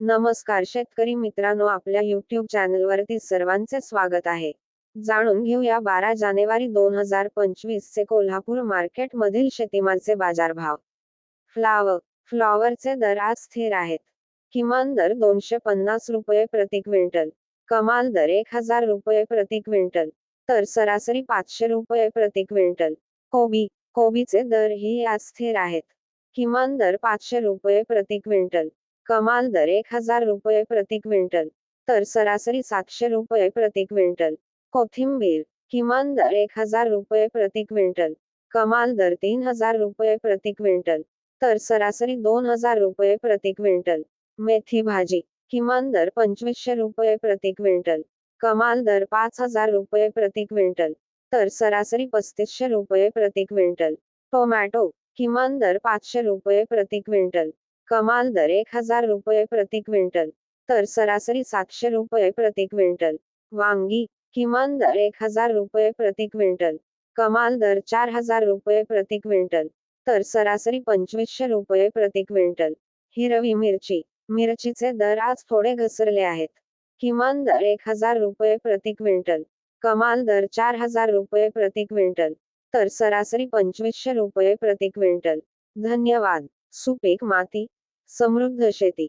नमस्कार शेतकरी मित्रांनो आपल्या युट्यूब चॅनलवरती सर्वांचे स्वागत आहे. जाणून घेऊया बारा जानेवारी दोन हजार पंचवीस चे कोल्हापूर मार्केट मधील शेतीमालचे बाजारभाव. फ्लावर फ्लॉवरचे दर आज स्थिर आहेत. किमान दर दोनशे पन्नास रुपये प्रति क्विंटल. कमाल दर एक हजार रुपये प्रति क्विंटल. तर सरासरी पाचशे रुपये प्रति क्विंटल. कोबी कोबीचे दर ही आज स्थिर आहेत. किमान दर पाचशे रुपये प्रति क्विंटल. कमाल दर एक हजार रुपये प्रति क्विंटल. तर सरासरी सातशे रुपये प्रति क्विंटल. कोथिंबीर किमान दर एक हजार रुपये प्रति क्विंटल. कमाल दर तीन हजार रुपये प्रति क्विंटल. तर सरासरी दोन हजार रुपये प्रति क्विंटल. मेथी भाजी किमान दर पंचवीसशे रुपये प्रति क्विंटल. कमाल दर पाच हजार रुपये प्रति क्विंटल. तर सरासरी पस्तीसशे रुपये प्रति क्विंटल. टोमॅटो किमान दर पाचशे रुपये प्रति क्विंटल. कमाल दर एक हजार रुपये प्रति क्विंटल. तर सरासरी सातशे रुपये प्रति क्विंटल. वांगी किमान दर एक हजार रुपये प्रति क्विंटल. कमाल दर चार हजार रुपये प्रति क्विंटल. तर सरासरी पंचवीसशे रुपये प्रति क्विंटल. हिरवी मिरची. मिरचीचे दर आज थोडे घसरले आहेत. किमान दर एक हजार रुपये प्रति क्विंटल. कमाल दर चार हजार रुपये प्रति क्विंटल. तर सरासरी पंचवीसशे रुपये प्रति क्विंटल. धन्यवाद. सुपीक माती. समृद्ध शेती.